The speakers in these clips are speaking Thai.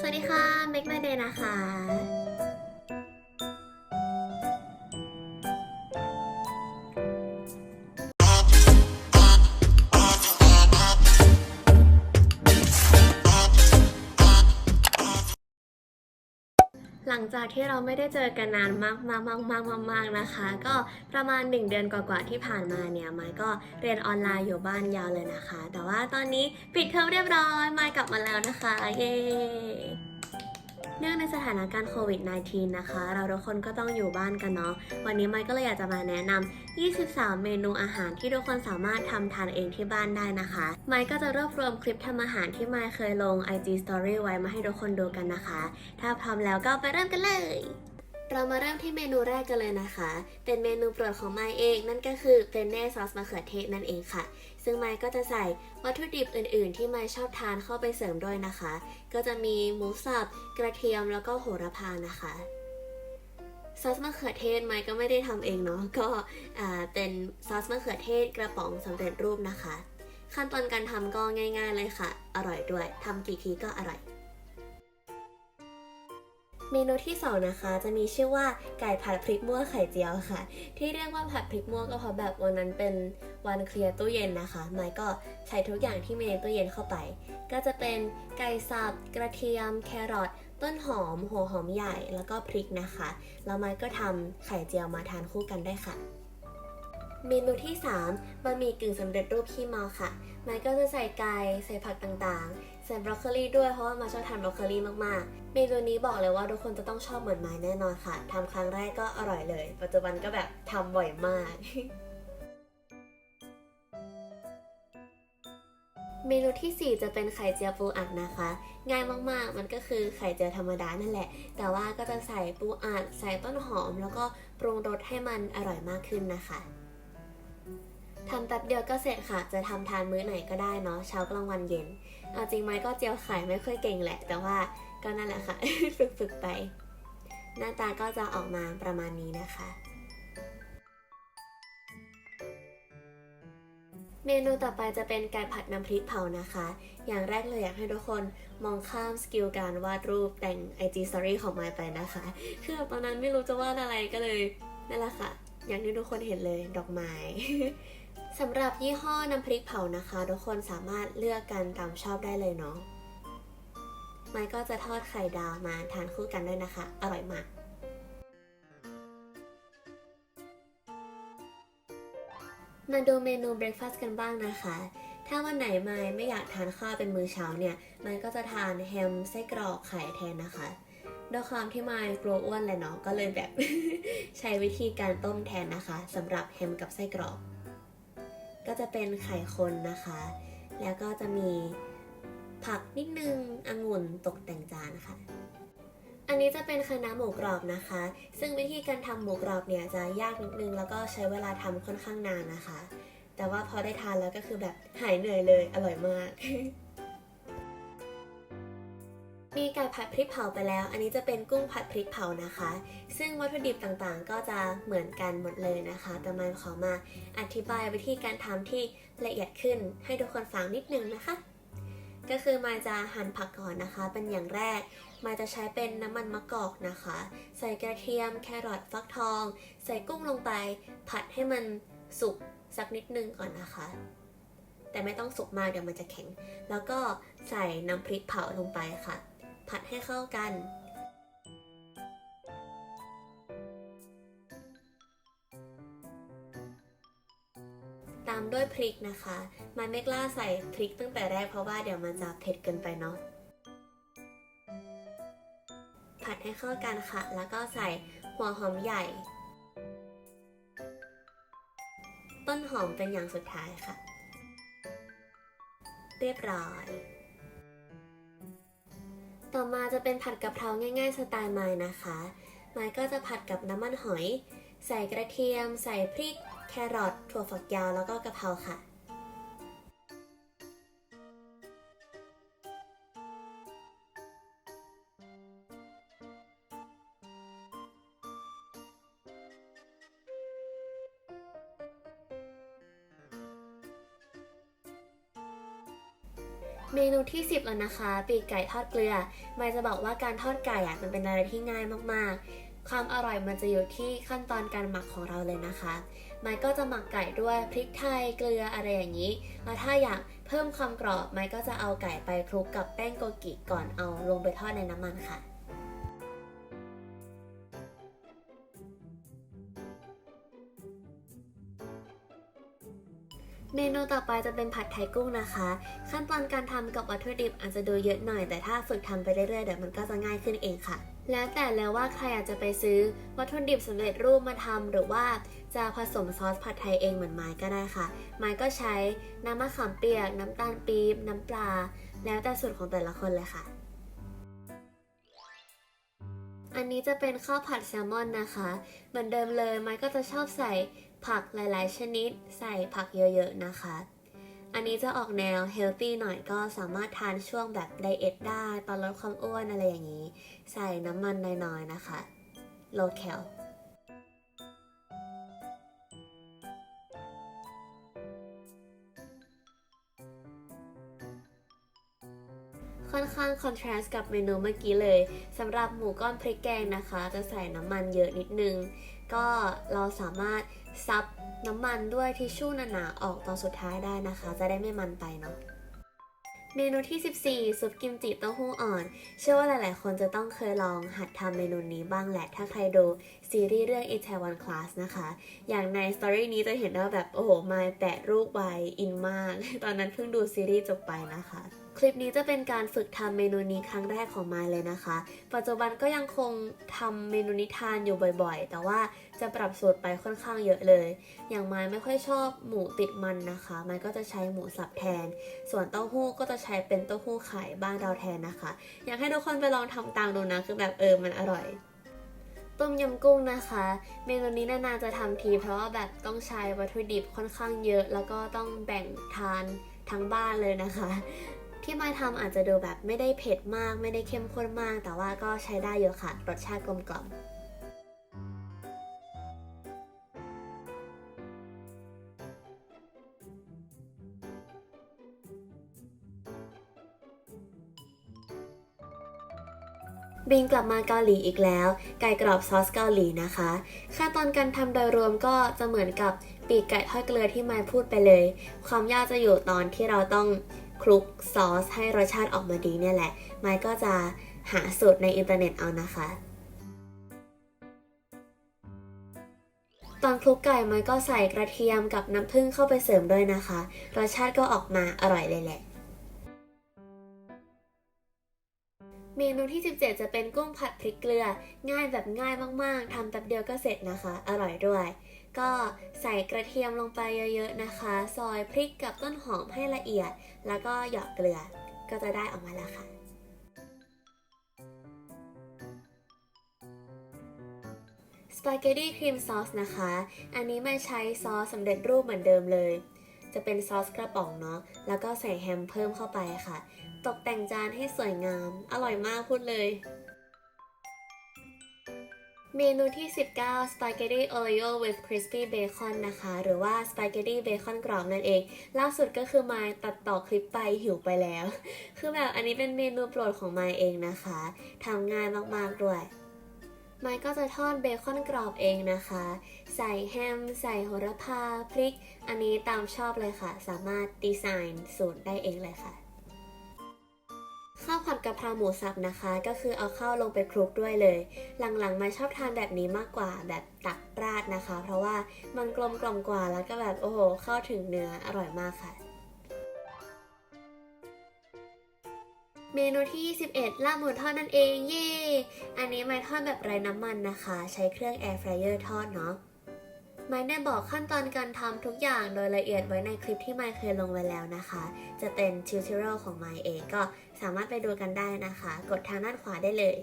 สวัสดีค่ะเมกมาเดย์นะคะ งจากที่เราไม่ได้เจอกันนานมากมากมากมากมากมากนะคะ ก็ประมาณ 1 เดือนกว่าๆที่ผ่านมาเนี่ยไมค์ก็เรียนออนไลน์อยู่บ้านยาวเลยนะคะ แต่ว่าตอนนี้ปิดเทอมเรียบร้อยไมค์กลับมาแล้วนะคะเย้ เนื่องในสถานการณ์โควิด -19 นะคะ เราทุกคนก็ต้องอยู่บ้านกันเนาะ วันนี้ไมค์ก็เลยอยากจะมาแนะนำ23 เมนูอาหารที่ทุกคนสามารถทำทานเองที่บ้านได้นะคะ ไมค์ก็จะรวบรวมคลิปทำอาหารที่ไมค์เคยลง IG Story ไว้มาให้ทุกคนดูกันนะคะ ถ้าพร้อมแล้วก็ไปเริ่มกันเลย เรามาเริ่มที่เมนูแรกกันเลยนะคะ เป็นเมนูโปรดของไมค์เองนั่นก็คือเฟนเน่ซอสมะเขือเทศนั่นเองค่ะ ซึ่งไมค์ก็จะใส่วัตถุดิบอื่น ๆ ที่ไมค์ชอบทานเข้าไปเสริมด้วยนะคะ ก็จะมีหมูสับ กระเทียมแล้วก็โหระพานะคะซอสมะเขือเทศไมค์ก็ไม่ได้ทำเองเนาะก็อ่าเป็นซอสมะเขือเทศกระป๋องสำเร็จรูปนะคะ ขั้นตอนการทำก็ง่าย ๆ เลยค่ะ อร่อยด้วยทำกี่ทีก็อร่อย เมนูที่สองนะคะ จะมีชื่อว่าไก่ผัดพริกมั่วไข่เจียวค่ะ ที่เรียกว่าผัดพริกมั่วก็เพราะแบบวันนั้นเป็นวันเคลียร์ตู้เย็นนะคะไมค์ก็ใช้ทุกอย่างที่มีในตู้เย็นเข้าไป ก็จะเป็นไก่สับกระเทียม แครอทต้นหอม หัวหอมใหญ่แล้วก็พริกนะคะแล้วไมค์ก็ทำไข่เจียวมาทานคู่กันได้ค่ะเมนูที่3บะหมี่กึ่งสำเร็จรูปขี้เมาค่ะไมค์ก็จะใส่ไก่ใส่ผักต่างๆ ส่บรอกโคลีด้วยเพราะว่ามาชอบทานบรอกโคลีมากๆ เมนูนี้บอกเลยว่าทุกคนจะต้องชอบเหมือนไม้แน่นอนค่ะทำครั้งแรกก็อร่อยเลย ปัจจุบันก็แบบทำบ่อยมากเมนูทีสี่4 จะเป็นไข่เจียวปูอัดนะคะ ง่ายมากๆ มันก็คือไข่เจียวธรรมดานั่นแหละ แต่ว่าก็จะใส่ปูอัด ใส่ต้นหอม แล้วก็ปรุงรสให้มันอร่อยมากขึ้นนะคะ ทำแป๊บเดียวก็เสร็จค่ะ จะทำทานมื้อไหนก็ได้เนาะเช้ากลางวันเย็น เอาจริงไหมก็เจียวไข่ไม่ค่อยเก่งแหละ แต่ว่าก็นั่นแหละค่ะ ฝึกๆไป หน้าตาก็จะออกมาประมาณนี้นะคะ เมนูต่อไปจะเป็นไก่ผัดน้ำพริกเผานะคะ อย่างแรกเลยอยากให้ทุกคนมองข้ามสกิลการวาดรูปแต่ง IG Story ของมายไปนะคะ คือตอนนั้นไม่รู้จะวาดอะไรก็เลยนั่นแหละค่ะ อย่างที่ทุกคนเห็นเลยดอกไม้ สำหรับยี่ห้อน้ำพริกเผานะคะ ทุกคนสามารถเลือกกันตามชอบได้เลยเนาะไมค์ก็จะทอดไข่ดาวมาทานคู่กันด้วยนะคะ อร่อยมากมาดูเมนูเบรคฟาสต์กันบ้างนะคะ ถ้าวันไหนไมค์ไม่อยากทานข้าวเป็นมื้อเช้าเนี่ยไมค์ก็จะทานแฮมไส้กรอกไข่แทนนะคะด้วยความที่ไมค์กลัวอ้วนแหละเนาะ ก็เลยแบบใช้วิธีการต้มแทนนะคะสำหรับแฮมกับไส้กรอก ก็จะเป็นไข่คนนะคะ แล้วก็จะมีผักนิดนึงองุ่นตกแต่งจานค่ะ อันนี้จะเป็นคะน้าหมูกรอบนะคะ ซึ่งวิธีการทำหมูกรอบเนี่ยจะยากนิดนึงแล้วก็ใช้เวลาทำค่อนข้างนานนะคะ แต่ว่าพอได้ทานแล้วก็คือแบบหายเหนื่อยเลยอร่อยมาก มีไก่ผัดพริกเผาไปแล้ว อันนี้จะเป็นกุ้งผัดพริกเผานะคะ ซึ่งวัตถุดิบต่างๆ ก็จะเหมือนกันหมดเลยนะคะ แต่มาขอมาอธิบายวิธีการทำที่ละเอียดขึ้นให้ทุกคนฟังนิดนึงนะคะ ก็คือมาจะหั่นผักก่อนนะคะ เป็นอย่างแรก มาจะใช้เป็นน้ำมันมะกอกนะคะ ใส่กระเทียม แครอทฟักทอง ใส่กุ้งลงไป ผัดให้มันสุกสักนิดนึงก่อนนะคะแต่ไม่ต้องสุกมากเดี๋ยวมันจะแข็ง แล้วก็ใส่น้ำพริกเผาลงไปค่ะ ผัดให้เข้ากัน ตามด้วยพริกนะคะ มันไม่กล้าใส่พริกตั้งแต่แรกเพราะว่าเดี๋ยวมันจะเผ็ดเกินไปเนาะ ผัดให้เข้ากันค่ะ แล้วก็ใส่หัวหอมใหญ่ ต้นหอมเป็นอย่างสุดท้ายค่ะ เรียบร้อย ต่อมาจะเป็นผัดกะเพราง่ายๆสไตล์ไม้นะคะ ไม้ก็จะผัดกับน้ำมันหอย ใส่กระเทียม ใส่พริก แครอทถั่วฝักยาวแล้วก็กะเพราค่ะ เมนูที่ 10 แล้วนะคะ ปีกไก่ทอดเกลือมายจะบอกว่าการทอดไก่อะมันเป็นอะไรที่ง่ายมากๆ ความอร่อยมันจะอยู่ที่ขั้นตอนการหมักของเราเลยนะคะมายก็จะหมักไก่ด้วยพริกไทยเกลืออะไรอย่างนี้แล้วถ้าอยากเพิ่มความกรอบมายก็จะเอาไก่ไปคลุกกับแป้งโกกิก่อนเอาลงไปทอดในน้ำมันค่ะ เมนูต่อไปจะเป็นผัดไทยกุ้งนะคะ ขั้นตอนการทำกับวัตถุดิบอาจจะดูเยอะหน่อย แต่ถ้าฝึกทำไปเรื่อยๆเดี๋ยวมันก็จะง่ายขึ้นเองค่ะ แล้วแต่แล้วว่าใครอยากจะไปซื้อวัตถุดิบสำเร็จรูปมาทำหรือว่าจะผสมซอสผัดไทยเองเหมือนไม้ก็ได้ค่ะ ไม้ก็ใช้น้ำมะขามเปียก น้ำตาลปี๊บน้ำปลา แล้วแต่สูตรของแต่ละคนเลยค่ะอันนี้จะเป็นข้าวผัดแซลมอนนะคะ เหมือนเดิมเลยไม้ก็จะชอบใส่ ผักหลายๆ ชนิดใส่ผักเยอะๆนะคะ อันนี้จะออกแนวเฮลตี้หน่อยก็สามารถทานช่วงแบบไดเอทได้ตอนลดความอ้วนอะไรอย่างนี้ ใส่น้ำมันน้อยๆนะคะ low cal ค่อนข้างคอนทราสต์กับเมนูเมื่อกี้เลยสำหรับหมูก้อนพริกแกงนะคะ จะใส่น้ำมันเยอะนิดนึง ก็เราสามารถ ซับน้ำมันด้วยทิชชู่หนาๆออกตอนสุดท้ายได้นะคะ จะได้ไม่มันไปเนาะเมนูที่ 14 ซุปกิมจิเต้าหู้อ่อน เชื่อว่าหลาย ๆ คนจะต้องเคยลองหัดทำเมนูนี้บ้างแหละ ถ้าใครดูซีรีส์เรื่อง i t a i w a n Class นะคะ อย่างในสตอรี่นี้จะเห็นว่าแบบ โอ้โห มาแตะรูปไวอินมาก ตอนนั้นเพิ่งดูซีรีส์จบไปนะคะ คลิปนี้จะเป็นการฝึกทำเมนูนี้ครั้งแรกของมายเลยนะคะ ปัจจุบันก็ยังคงทำเมนูนี้ทานอยู่บ่อยๆ แต่ว่าจะปรับสูตรไปค่อนข้างเยอะเลย อย่างมายไม่ค่อยชอบหมูติดมันนะคะมายก็จะใช้หมูสับแทน ส่วนเต้าหู้ก็จะใช้เป็นเต้าหู้ไข่บ้านเราแทนนะคะ อยากให้ทุกคนไปลองทำตามดูนะคือแบบเออมันอร่อยต้มยำกุ้งนะคะ เมนูนี้นานๆจะทำทีเพราะว่าแบบต้องใช้วัตถุดิบค่อนข้างเยอะ แล้วก็ต้องแบ่งทานทั้งบ้านเลยนะคะ ที่ไมายทำอาจจะดูแบบไม่ได้เผ็ดมาก ไม่ได้เข้มข้นมาก แต่ว่าก็ใช้ได้เยอะค่ะ รสชาติกลมกล่อมบินกลับมาเกาหลีอีกแล้ว ไก่กรอบซอสเกาหลีนะคะขั้นตอนการทำโดยรวมก็จะเหมือนกับปีกไก่ทอดเกลือที่มาพูดไปเลย ความยากจะอยู่ตอนที่เราต้อง คลุกซอสให้รสชาติออกมาดีเนี่ยแหละมายก็จะหาสูตรในอินเทอร์เน็ตเอานะคะ ตอนคลุกไก่มายก็ใส่กระเทียมกับน้ำผึ้งเข้าไปเสริมด้วยนะคะ รสชาติก็ออกมาอร่อยเลยแหละ เมนูที่ 17 จะเป็นกุ้งผัดพริกเกลือ ง่ายแบบง่ายมากๆทำแป๊บเดียวก็เสร็จนะคะ อร่อยด้วย ก็ใส่กระเทียมลงไปเยอะๆนะคะ ซอยพริกกับต้นหอมให้ละเอียด แล้วก็หยอดเกลือ ก็จะได้ออกมาแล้วค่ะสปาเกตตี้ครีมซอสนะคะ อันนี้ไม่ใช้ซอสสำเร็จรูปเหมือนเดิมเลย จะเป็นซอสกระป๋องเนาะ แล้วก็ใส่แฮมเพิ่มเข้าไปค่ะ ตกแต่งจานให้สวยงาม อร่อยมากพูดเลย เมนูที่ 19 Spaghetti Oreo with crispy bacon นะคะ หรือว่า Spaghetti bacon กรอบนั่นเอง ล่าสุดก็คือมาตัดต่อคลิปไปหิวไปแล้ว คือแบบอันนี้เป็นเมนูโปรดของมาเองนะคะ ทำง่ายมากๆด้วยมายก็จะทอดเบคอนกรอบเองนะคะ ใส่แฮม ใส่โหระพา พริก อันนี้ตามชอบเลยค่ะ สามารถดีไซน์สูตรได้เองเลยค่ะ ข้าวผัดกะเพราหมูสับนะคะ ก็คือเอาข้าวลงไปคลุกด้วยเลย หลังๆมาชอบทานแบบนี้มากกว่าแบบตักราดนะคะ เพราะว่ามันกลมกล่อมกว่าแล้วก็แบบโอ้โหเข้าถึงเนื้ออร่อยมากค่ะ เมนูที่ 21ลาบหมูทอดนั่นเองเย่อันนี้ไม่ทอดแบบไร้น้ำมันนะคะ ใช้เครื่องแอร์ฟรายเออร์ทอดเนาะ ไม่ได้บอกขั้นตอนการทำทุกอย่างโดยละเอียดไว้ในคลิปที่ไมค์เคยลงไว้แล้วนะคะ จะเป็นทิวทอเรียลของไมค์เองก็สามารถไปดูกันได้นะคะ กดทางด้านขวาได้เลย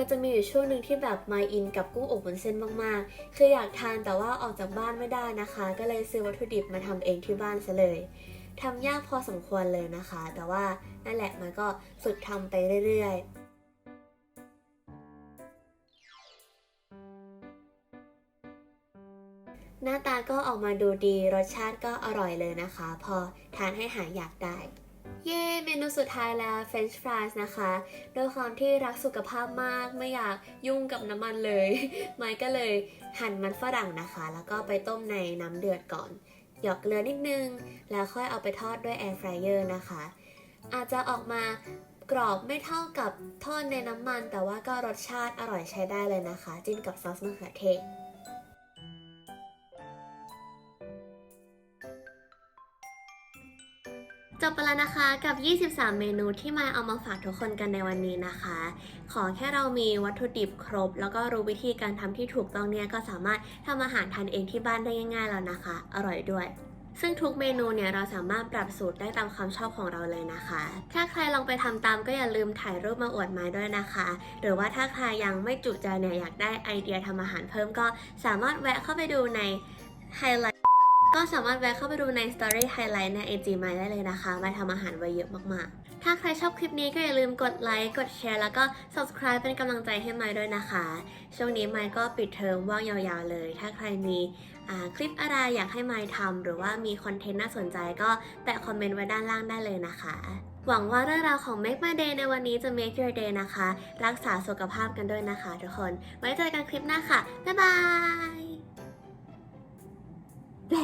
มันจะมีอยู่ช่วงหนึ่งที่แบบมาอินกับกุ้งอบวุ้นเส้นมากๆ คืออยากทานแต่ว่าออกจากบ้านไม่ได้นะคะ ก็เลยซื้อวัตถุดิบมาทำเองที่บ้านซะเลยทำยากพอสมควรเลยนะคะ แต่ว่านั่นแหละมันก็ฝึกทำไปเรื่อยๆหน้าตาก็ออกมาดูดีรสชาติก็อร่อยเลยนะคะ พอทานให้หายอยากได้ เย้เมนูสุดท้ายแล้ว French fries นะคะด้วยความที่รักสุขภาพมากไม่อยากยุ่งกับน้ำมันเลย ไม้ก็เลยหั่นมันฝรั่งนะคะ แล้วก็ไปต้มในน้ำเดือดก่อน หยอกเกลือนิดนึง แล้วค่อยเอาไปทอดด้วยแอร์ฟรายเออร์นะคะ อาจจะออกมากรอบไม่เท่ากับทอดในน้ำมัน แต่ว่าก็รสชาติอร่อยใช้ได้เลยนะคะ จิ้มกับซอสมะเขือเทศ จบไปแล้วนะคะกับ 23 เมนูที่มาเอามาฝากทุกคนกันในวันนี้นะคะ ขอแค่เรามีวัตถุดิบครบ แล้วก็รู้วิธีการทำที่ถูกต้องเนี่ยก็สามารถทำอาหารทานเองที่บ้านได้ง่ายๆแล้วนะคะ อร่อยด้วยซึ่งทุกเมนูเนี่ยเราสามารถปรับสูตรได้ตามความชอบของเราเลยนะคะ ถ้าใครลองไปทำตามก็อย่าลืมถ่ายรูปมาอวดไม้ด้วยนะคะ หรือว่าถ้าใครยังไม่จุใจเนี่ยอยากได้ไอเดียทำอาหารเพิ่มก็สามารถแวะเข้าไปดูในไฮไลท์ ก็สามารถแวะเข้าไปดูใน Story Highlight ใน IG ไม้ได้เลยนะคะไม้ทำอาหารไว้เยอะมากๆ ถ้าใครชอบคลิปนี้ก็อย่าลืมกดไลค์ กดแชร์ แล้วก็ subscribe เป็นกำลังใจให้ไม้ด้วยนะคะ ช่วงนี้ไม้ก็ปิดเทอมว่างยาวๆเลย ถ้าใครมีคลิปอะไรอยากให้ไม้ทำหรือว่ามีคอนเทนต์น่าสนใจก็แปะคอมเมนต์ไว้ด้านล่างได้เลยนะคะ หวังว่าเรื่องราวของ Make My Day ในวันนี้จะ make your day นะคะ รักษาสุขภาพกันด้วยนะคะ ทุกคน ไว้เจอกันคลิปหน้าค่ะ บ๊ายบาย 对